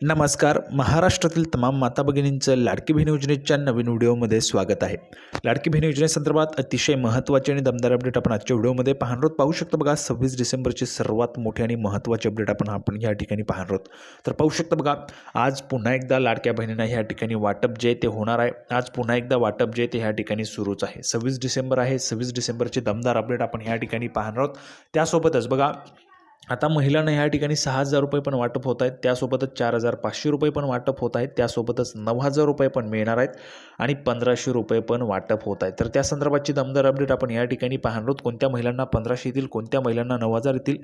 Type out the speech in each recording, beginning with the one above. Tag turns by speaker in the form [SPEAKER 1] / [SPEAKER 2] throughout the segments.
[SPEAKER 1] नमस्कार. महाराष्ट्रातील तमाम माता भगिनींचं लाडकी बहीण योजनेच्या नवीन व्हिडिओमध्ये स्वागत आहे. लाडकी बहीण योजनेसंदर्भात अतिशय महत्त्वाचे आणि दमदार अपडेट आपण आजच्या व्हिडिओमध्ये पाहणार आहोत. पाहू शकता बघा सव्वीस डिसेंबरची सर्वात मोठी आणि महत्त्वाची अपडेट आपण आपण या ठिकाणी पाहणार आहोत. तर पाहू शकता बघा आज पुन्हा एकदा लाडक्या बहिणींना ह्या ठिकाणी वाटप जे ते होणार आहे. आज पुन्हा एकदा वाटप जे ते ह्या ठिकाणी सुरूच आहे. सव्वीस डिसेंबर आहे. सव्वीस डिसेंबरचे दमदार अपडेट आपण ह्या ठिकाणी पाहणार आहोत. त्यासोबतच बघा आता महिलांना ह्या ठिकाणी सहा हजार रुपये पण वाटप होत आहेत. त्यासोबतच चार हजार पाचशे रुपये पण वाटप होत आहेत. त्यासोबतच नऊ हजार रुपये पण मिळणार आहेत आणि पंधराशे रुपये पण वाटप होत आहेत. तर त्या संदर्भातची दमदार अपडेट आपण या ठिकाणी पाहणार आहोत. कोणत्या महिलांना पंधराशे येतील कोणत्या महिलांना नऊ हजार येतील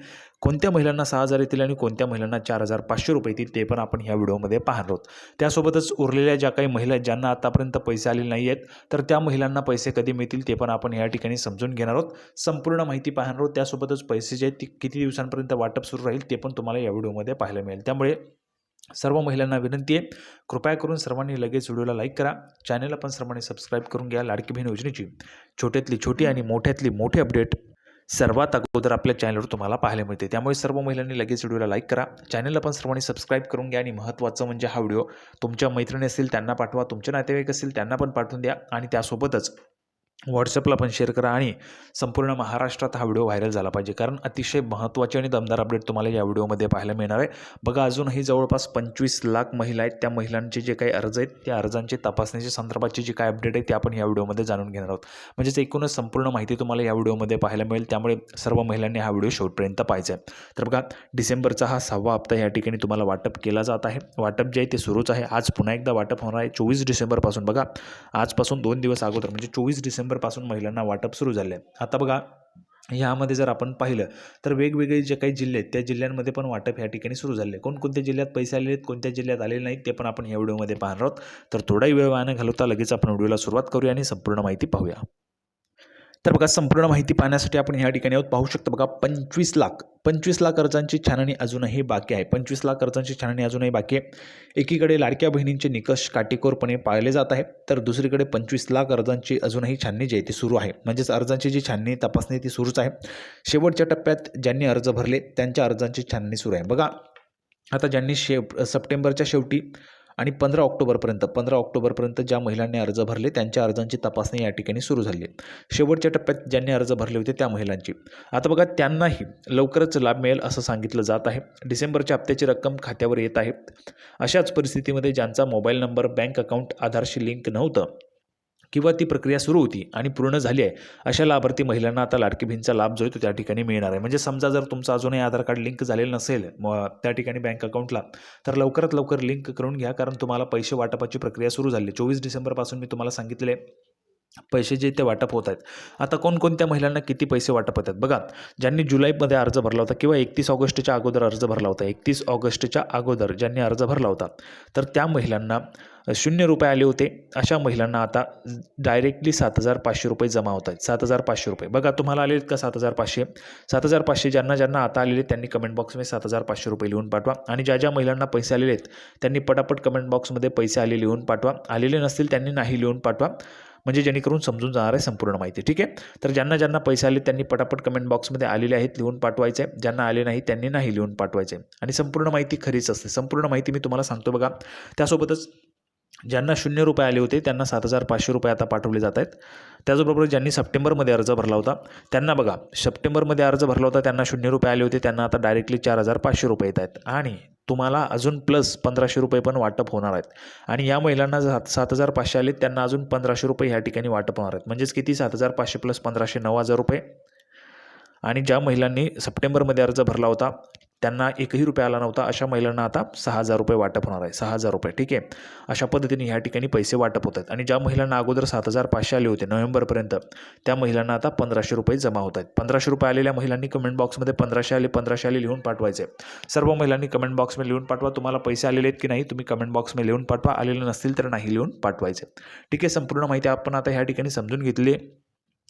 [SPEAKER 1] कोणत्या महिलांना सहा हजार येतील आणि कोणत्या महिलांना चार हजार पाचशे रुपये येतील ते पण आपण ह्या व्हिडिओमध्ये पाहणार आहोत. त्यासोबतच उरलेल्या ज्या काही महिला आहेत ज्यांना आतापर्यंत पैसे आलेले नाही आहेत तर त्या महिलांना पैसे कधी मिळतील ते पण आपण या ठिकाणी समजून घेणार आहोत. संपूर्ण माहिती पाहणार आहोत. त्यासोबतच पैसे जे आहेत ते किती दिवसांपर्यंत वाटप सुरू राहील ते पण तुम्हाला या व्हिडिओमध्ये पाहायला मिळेल. त्यामुळे सर्व महिलांना विनंती आहे कृपया करून सर्वांनी लगेच व्हिडिओला लाईक करा. चॅनलला पण सर्वांनी सबस्क्राईब करून घ्या लाडकी बहीण योजनेची. छोट्यातली छोटी आणि मोठ्यातली मोठी अपडेट सर्वात अगोदर आपल्या चॅनलवर तुम्हाला पाहायला मिळते. त्यामुळे सर्व महिलांनी लगेच व्हिडिओला लाईक करा. चॅनलला पण सर्वांनी सबस्क्राईब करून घ्या आणि महत्त्वाचं म्हणजे हा व्हिडिओ तुमच्या मैत्रिणी असतील त्यांना पाठवा. तुमचे नातेवाईक असतील त्यांना पण पाठवून द्या आणि त्यासोबतच व्हॉट्सअपला पण शेअर करा आणि संपूर्ण महाराष्ट्रात हा व्हिडिओ व्हायरल झाला पाहिजे. कारण अतिशय महत्त्वाचे आणि दमदार अपडेट तुम्हाला या व्हिडिओमध्ये पाहायला मिळणार आहे. बघा अजूनही जवळपास पंचवीस लाख महिला आहेत. त्या महिलांचे जे काही अर्ज आहेत त्या अर्जांचे तपासण्याच्या संदर्भाची जी काय अपडेट आहे ते आपण या व्हिडिओमध्ये जाणून घेणार आहोत. म्हणजेच एकूणच संपूर्ण माहिती तुम्हाला या व्हिडिओमध्ये पाहायला मिळेल. त्यामुळे सर्व महिलांनी हा व्हिडिओ शेवटपर्यंत पाहायचा आहे. तर बघा डिसेंबरचा हा सहावा हप्ता या ठिकाणी तुम्हाला वाटप केला जात आहे. वाटप जे आहे ते सुरूच आहे. आज पुन्हा एकदा वाटप होणार आहे. चोवीस डिसेंबरपासून बघा आजपासून दोन दिवस अगोदर म्हणजे चोवीस डिसेंबर डिसेंबरपासून महिलांना वाटप सुरू झाले आहे आता बघा ह्यामध्ये जर आपण पाहिलं तर वेगवेगळे जे काही जिल्हे आहेत त्या जिल्ह्यांमध्ये पण वाटप ह्या ठिकाणी सुरू झाले कोणकोणत्या जिल्ह्यात पैसे आलेले आहेत कोणत्या जिल्ह्यात आलेले नाहीत ते पण आपण या व्हिडिओमध्ये पाहणार आहोत. तर थोडाही वेळ वाहनं घालवता लगेच आपण व्हिडिओला सुरुवात करूया आणि संपूर्ण माहिती पाहूया. तर बघा संपूर्ण माहिती पाहण्यासाठी आपण ह्या ठिकाणी आहोत. पाहू शकतो बघा पंचवीस लाख पंचवीस लाख अर्जांची छाननी अजूनही बाकी आहे. पंचवीस लाख अर्जांची छाननी अजूनही बाकी आहे. एकीकडे लाडक्या बहिणींचे निकष काटेकोरपणे पाळले जात आहे. तर दुसरीकडे पंचवीस लाख अर्जांची अजूनही छाननी जी आहे ती सुरू आहे. म्हणजेच अर्जांची जी छाननी तपासणी ती सुरूच आहे. शेवटच्या टप्प्यात ज्यांनी अर्ज भरले त्यांच्या अर्जांची छाननी सुरू आहे. बघा आता ज्यांनी शे सप्टेंबरच्या शेवटी आणि पंधरा ऑक्टोबरपर्यंत पंधरा ऑक्टोबरपर्यंत ज्या महिलांनी अर्ज भरले त्यांच्या अर्जांची तपासणी या ठिकाणी सुरू झाली आहे. शेवटच्या टप्प्यात ज्यांनी अर्ज भरले होते त्या महिलांची. आता बघा त्यांनाही लवकरच लाभ मिळेल असं सांगितलं जात आहे. डिसेंबरच्या हप्त्याची रक्कम खात्यावर येत आहे. अशाच परिस्थितीमध्ये ज्यांचा मोबाईल नंबर बँक अकाउंट आधारशी लिंक नव्हतं किंवा ती प्रक्रिया सुरू होती आणि पूर्ण झाली आहे अशा लाभार्थी महिलांना आता लाडकी बहीणचा लाभ जो आहे तो त्या ठिकाणी मिळणार आहे. म्हणजे समजा जर तुमचं अजूनही आधार कार्ड लिंक झालेलं नसेल मग त्या ठिकाणी बँक अकाउंटला तर लवकरात लवकर लिंक करून घ्या कारण तुम्हाला पैसे वाटपाची प्रक्रिया सुरू झाली आहे. चोवीस डिसेंबरपासून मी तुम्हाला सांगितले पैसे जे ते वाटप होत आहेत. आता कोणकोणत्या महिलांना किती पैसे वाटप होतात? बघा ज्यांनी जुलैमध्ये अर्ज भरला होता किंवा एकतीस ऑगस्टच्या अगोदर अर्ज भरला होता एकतीस ऑगस्टच्या अगोदर ज्यांनी अर्ज भरला होता तर त्या महिलांना शून्य रुपये आले होते. अशा महिलांना आता डायरेक्टली सात हजार पाचशे रुपये जमा होत आहेत. सात हजार पाचशे रुपये. बघा तुम्हाला आले आहेत का सात हजार पाचशे? सात हजार पाचशे ज्यांना ज्यांना आता आलेले आहेत त्यांनी कमेंट बॉक्समध्ये सात हजार पाचशे रुपये लिहून पाठवा. आणि ज्या ज्या महिलांना पैसे आलेले आहेत त्यांनी पटापट कमेंट बॉक्समध्ये पैसे आले लिहून पाठवा. आलेले नसतील त्यांनी नाही लिहून पाठवा. म्हणजे जेणेकरून समजून जाणार आहे संपूर्ण माहिती. ठीक आहे? तर ज्यांना ज्यांना पैसे आले त्यांनी पटापट कमेंट बॉक्समध्ये आलेले आहेत लिहून पाठवायचे. ज्यांना आले नाही त्यांनी नाही लिहून पाठवायचे. आणि संपूर्ण माहिती खरीच असते. संपूर्ण माहिती मी तुम्हाला सांगतो बघा. त्यासोबतच ज्यांना शून्य रुपये आले होते त्यांना सात हजार पाचशे रुपये आता पाठवले जात आहेत. त्याचबरोबर ज्यांनी सप्टेंबरमध्ये अर्ज भरला होता त्यांना बघा सप्टेंबरमध्ये अर्ज भरला होता त्यांना शून्य रुपये आले होते त्यांना आता डायरेक्टली चार हजार पाचशे रुपये येत आहेत. आणि तुम्हाला अजून प्लस पंधराशे रुपये पण वाटप होणार आहेत. आणि या महिलांना सात सात हजार पाचशे आले त्यांना अजून पंधराशे रुपये ह्या ठिकाणी वाटप होणार आहेत. म्हणजेच किती? सात हजार पाचशे प्लस पंधराशे नऊ हजार रुपये. आणि ज्या महिलांनी सप्टेंबरमध्ये अर्ज भरला होता त्यांना एकही रुपये आला नव्हता. अशा महिलांना आता सहा हजार रुपये वाटप होणार आहे. सहा हजार रुपये ठीक आहे? अशा पद्धतीने ह्या ठिकाणी पैसे वाटप होत आहेत. आणि ज्या महिलांना अगोदर सात हजार पाचशे आले होते नोव्हेंबरपर्यंत त्या महिलांना आता पंधराशे रुपये जमा होत आहेत. पंधराशे रुपये आलेल्या महिलांनी कमेंट बॉक्समध्ये पंधराशे आले पंधराशे आले लिहून पाठवायचे. सर्व महिलांनी कमेंट बॉक्समध्ये लिहून पाठवा. तुम्हाला पैसे आलेले आहेत की नाही तुम्ही कमेंट बॉक्समध्ये लिहून पाठवा. आलेले नसतील तर नाही लिहून पाठवायचे. ठीक आहे? संपूर्ण माहिती आपण आता ह्या ठिकाणी समजून घेतली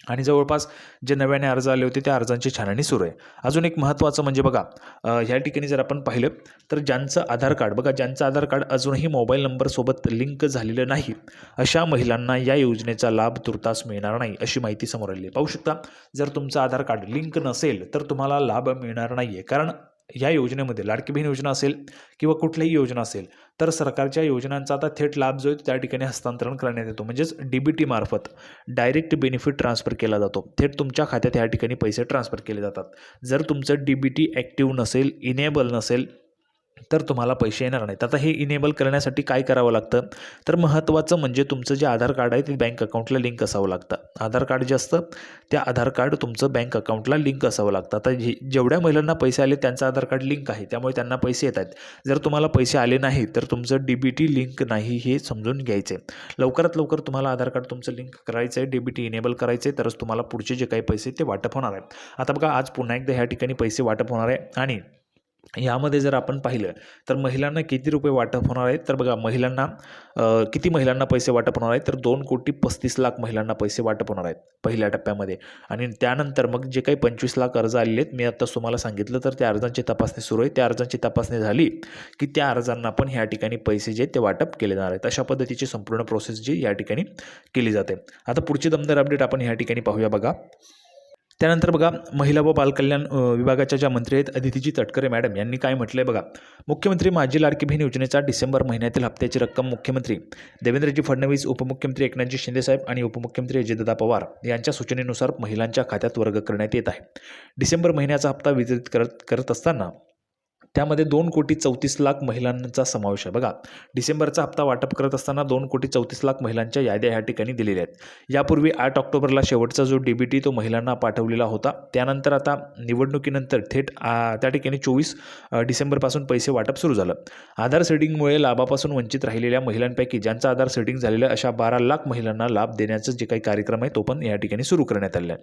[SPEAKER 1] आणि जवळपास जे नव्याने अर्ज आले होते त्या अर्जांची छाननी सुरू आहे. अजून एक महत्त्वाचं म्हणजे बघा ह्या ठिकाणी जर आपण पाहिलं तर ज्यांचं आधार कार्ड बघा ज्यांचं आधार कार्ड अजूनही मोबाईल नंबरसोबत लिंक झालेलं नाही अशा महिलांना या योजनेचा लाभ तुर्तास मिळणार नाही अशी माहिती समोर आली पाहू शकता जर तुमचं आधार कार्ड लिंक नसेल तर तुम्हाला लाभ मिळणार नाही आहे कारण या योजनेमध्ये लाडकी बहीण योजना असेल किंवा कुठलीही योजना असेल तर सरकारच्या योजनांचा आता थेट लाभ जो आहे त्या ठिकाणी हस्तांतरण करण्यात येतो. म्हणजेच डी बी टी मार्फत डायरेक्ट बेनिफिट ट्रान्सफर केला जातो. थेट तुमच्या खात्यात या ठिकाणी पैसे ट्रान्सफर केले जातात. जर तुमचं डी बी टी ॲक्टिव्ह नसेल इनेबल नसेल तर तुम्हाला पैसे येणार नाहीत. आता हे इनेबल करण्यासाठी काय करावं लागतं? तर महत्त्वाचं म्हणजे तुमचं जे आधार कार्ड आहे ते बँक अकाउंटला लिंक असावं लागतं. आधार कार्ड जे असतं त्या आधार कार्ड तुमचं बँक अकाउंटला लिंक असावं लागतं. आता जे जेवढ्या महिलांना पैसे आले त्यांचं आधार कार्ड लिंक आहे. त्यामुळे त्यांना पैसे येत आहेत. जर तुम्हाला पैसे आले नाही तर तुमचं डी बी टी लिंक नाही हे समजून घ्यायचं आहे लवकरात लवकर तुम्हाला आधार कार्ड तुमचं लिंक करायचं आहे डी बी टी इनेबल करायचं आहे तरच तुम्हाला पुढचे जे काही पैसे ते वाटप होणार आहे. आता बघा आज पुन्हा एकदा ह्या ठिकाणी पैसे वाटप होणार आहे. आणि यामध्ये जर आपण पाहिलं तर महिलांना किती रुपये वाटप होणार आहेत तर बघा महिलांना किती महिलांना पैसे वाटप होणार आहेत? तर दोन कोटी पस्तीस लाख महिलांना पैसे वाटप होणार आहेत पहिल्या टप्प्यामध्ये. आणि त्यानंतर मग जे काही पंचवीस लाख अर्ज आलेले आहेत मी आत्ताच तुम्हाला सांगितलं तर त्या अर्जांची तपासणी सुरू आहे. त्या अर्जांची तपासणी झाली की त्या अर्जांना पण ह्या ठिकाणी पैसे जे आहेत ते वाटप केले जाणार आहेत. अशा पद्धतीची संपूर्ण प्रोसेस जी या ठिकाणी केली जाते. आता पुढची दमदार अपडेट आपण ह्या ठिकाणी पाहूया बघा. त्यानंतर बघा महिला व बालकल्याण विभागाच्या ज्या मंत्री आहेत अदितीजी तटकरे मॅडम यांनी काय म्हटलं आहे बघा. मुख्यमंत्री माझी लाडकी बहीण योजनेचा डिसेंबर महिन्यातील हप्त्याची रक्कम मुख्यमंत्री देवेंद्रजी फडणवीस उपमुख्यमंत्री एकनाथजी शिंदेसाहेब आणि उपमुख्यमंत्री अजितदादा पवार यांच्या सूचनेनुसार महिलांच्या खात्यात वर्ग करण्यात येत आहे. डिसेंबर महिन्याचा हप्ता वितरित करत करत असताना त्यामध्ये दोन कोटी चौतीस लाख महिलांचा समावेश आहे. बघा डिसेंबरचा हप्ता वाटप करत असताना दोन कोटी चौतीस लाख महिलांच्या याद्या ह्या ठिकाणी दिलेल्या आहेत. यापूर्वी आठ ऑक्टोबरला शेवटचा जो डी बी टी तो महिलांना पाठवलेला होता. त्यानंतर आता निवडणुकीनंतर थेट त्या ठिकाणी चोवीस डिसेंबरपासून पैसे वाटप सुरू झालं. आधार सेटिंगमुळे लाभापासून वंचित राहिलेल्या महिलांपैकी ज्यांचा आधार सेटिंग झालेलं अशा बारा लाख महिलांना लाभ देण्याचं जे काही कार्यक्रम आहे तो पण या ठिकाणी सुरू करण्यात आलेला आहे.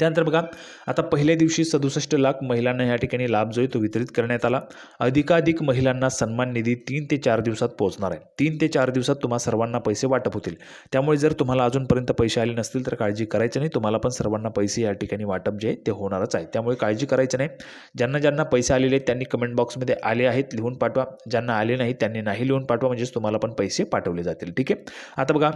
[SPEAKER 1] त्यानंतर बघा आता पहिल्या दिवशी सदुसष्ट लाख महिलांना या ठिकाणी लाभ जो आहे तो वितरित करण्यात आला. अधिकाधिक महिलांना सन्मान निधी तीन ते चार दिवसात पोहोचणार आहे. तीन ते चार दिवसात तुम्हा सर्वांना पैसे वाटप होतील. त्यामुळे जर तुम्हाला अजूनपर्यंत पैसे आले नसतील तर काळजी करायची नाही. तुम्हाला पण सर्वांना पैसे या ठिकाणी वाटप जे आहे ते होणारच आहे. त्यामुळे काळजी करायचं नाही. ज्यांना ज्यांना पैसे आलेले आहेत त्यांनी कमेंट बॉक्समध्ये आले आहेत लिहून पाठवा. ज्यांना आले नाही त्यांनी नाही लिहून पाठवा. म्हणजेच तुम्हाला पण पैसे पाठवले जातील. ठीक आहे? आता बघा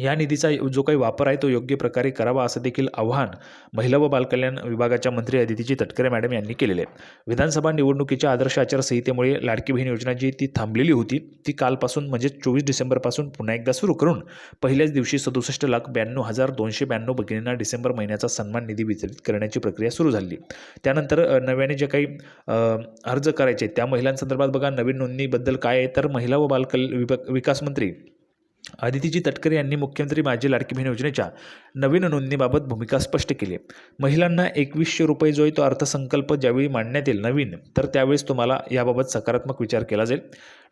[SPEAKER 1] या निधीचा जो काही वापर आहे तो योग्य प्रकारे करावा असं देखील आव्हान महिला व बालकल्याण विभागाच्या मंत्री अदितीजी तटकरे मॅडम यांनी केलेले आहे. विधानसभा निवडणुकीच्या आदर्श आचारसंहितेमुळे लाडकी बहीण योजना जी ती थांबलेली होती ती कालपासून म्हणजे चोवीस डिसेंबरपासून पुन्हा एकदा सुरू करून पहिल्याच दिवशी सदुसष्ट लाख ब्याण्णव हजार दोनशे ब्याण्णव भगिनींना डिसेंबर महिन्याचा सन्मान निधी वितरित करण्याची प्रक्रिया सुरू झाली. त्यानंतर नव्याने जे काही अर्ज करायचे त्या महिलांसंदर्भात बघा नवीन नोंदणीबद्दल काय आहे तर महिला व बालकल विभाग विकास मंत्री आदितीजी तटकरे यांनी मुख्यमंत्री माझी लाडकी बहीण योजनेच्या नवीन नोंदणीबाबत भूमिका स्पष्ट केली. महिलांना एकवीसशे रुपये जो आहे तो अर्थसंकल्प ज्यावेळी मांडण्यात येईल नवीन तर त्यावेळेस तुम्हाला याबाबत सकारात्मक विचार केला जाईल.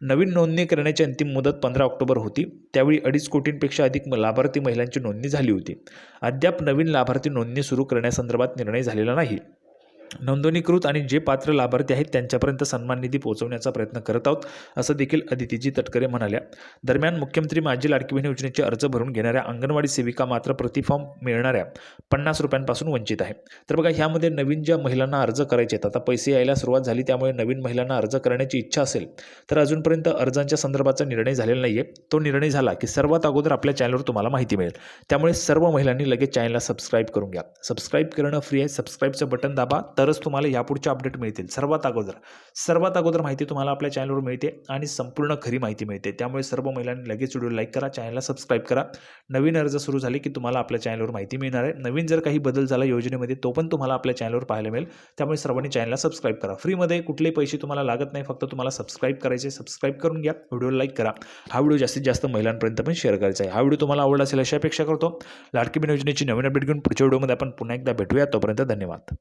[SPEAKER 1] नवीन नोंदणी करण्याची अंतिम मुदत पंधरा ऑक्टोबर होती. त्यावेळी अडीच कोटींपेक्षा अधिक लाभार्थी महिलांची नोंदणी झाली होती. अद्याप नवीन लाभार्थी नोंदणी सुरू करण्यासंदर्भात निर्णय झालेला नाही. नोंदणीकृत आणि जे पात्र लाभार्थी आहेत त्यांच्यापर्यंत सन्मान निधी पोहोचवण्याचा प्रयत्न करत आहोत असं देखील अदितीजी तटकरे म्हणाल्या. दरम्यान मुख्यमंत्री माझी लाडकी बहीण योजनेचे अर्ज भरून घेणाऱ्या अंगणवाडी सेविका मात्र प्रतिफॉर्म मिळणाऱ्या पन्नास रुपयांपासून वंचित आहे. तर बघा ह्यामध्ये नवीन ज्या महिलांना अर्ज करायचे आहेत आता पैसे यायला सुरुवात झाली त्यामुळे नवीन महिलांना अर्ज करण्याची इच्छा असेल तर अजूनपर्यंत अर्जांच्या संदर्भाचा निर्णय झालेला नाही आहे तो निर्णय झाला की सर्वात अगोदर आपल्या चॅनलवर तुम्हाला माहिती मिळेल. त्यामुळे सर्व महिलांनी लगेच चॅनलला सबस्क्राईब करून घ्या. सबस्क्राईब करणं फ्री आहे. सबस्क्राईबचं बटन दाबा. तरच तुम्हाला यापुढचे अपडेट मिळतील. सर्वात अगोदर सर्वात अगोदर माहिती तुम्हाला आपल्या चॅनलवर मिळते आणि संपूर्ण खरी माहिती मिळते. त्यामुळे सर्व महिलांनी लगेच व्हिडिओ लाईक करा चॅनलला सबस्क्राईब करा. नवीन अर्ज सुरू झाले की तुम्हाला आपल्या चॅनलवर माहिती मिळणार आहे. नवीन जर काही बदल झाला योजनेमध्ये तो पण तुम्हाला आपल्या चॅनलवर पाहायला मिळेल. त्यामुळे सर्वांनी चॅनलला सबस्क्राईब करा. फ्रीमध्ये कुठलेही पैसे तुम्हाला लागत नाही फक्त तुम्हाला सबस्क्राईब करायचे सबस्क्राईब करून घ्या व्हिडिओ लाईक करा. हा व्हिडिओ जास्तीत जास्त महिलांपर्यंत पण शेअर करायचा आहे. हा व्हिडिओ तुम्हाला आवडला असेल अशी अपेक्षा करतो. लाडकी बिन योजनेची नवीन अपडेट घेऊन पुढच्या व्हिडिओमध्ये आपण पुन्हा एकदा भेटूया. तोपर्यंत धन्यवाद.